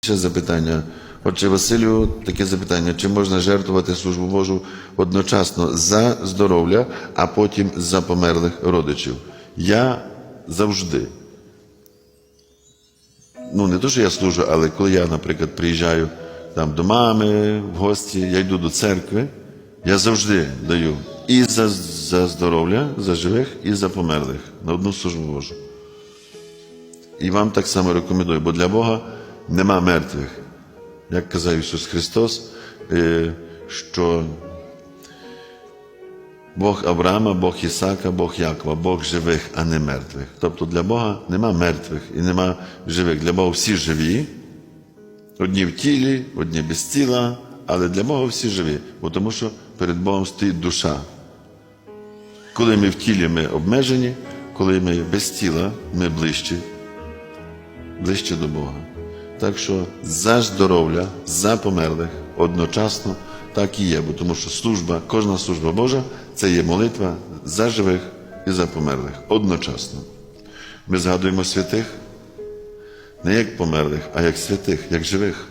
Ще запитання. Отже, Василю, таке запитання: чи можна жертвувати службу Божу одночасно за здоров'я, а потім за померлих родичів? Я завжди. Ну, не то, що я служу, але коли я, наприклад, приїжджаю там до мами в гості, я йду до церкви, я завжди даю і за, за здоров'я, за живих, і за померлих на одну службу Божу. І вам так само рекомендую, бо для Бога нема мертвих. Як казав Ісус Христос, е, що Бог Авраама, Бог Ісака, Бог Якова, Бог живих, а не мертвих. Тобто для Бога нема мертвих і нема живих. Для Бога всі живі, одні в тілі, одні без тіла, але для Бога всі живі, бо тому що перед Богом стоїть душа. Коли ми в тілі, ми обмежені, коли ми без тіла, ми ближчі ближче до Бога. Так що за здоров'я, за померлих одночасно так і є, бо тому що служба, кожна служба Божа це є молитва за живих і за померлих одночасно. Ми згадуємо святих не як померлих, а як святих, як живих.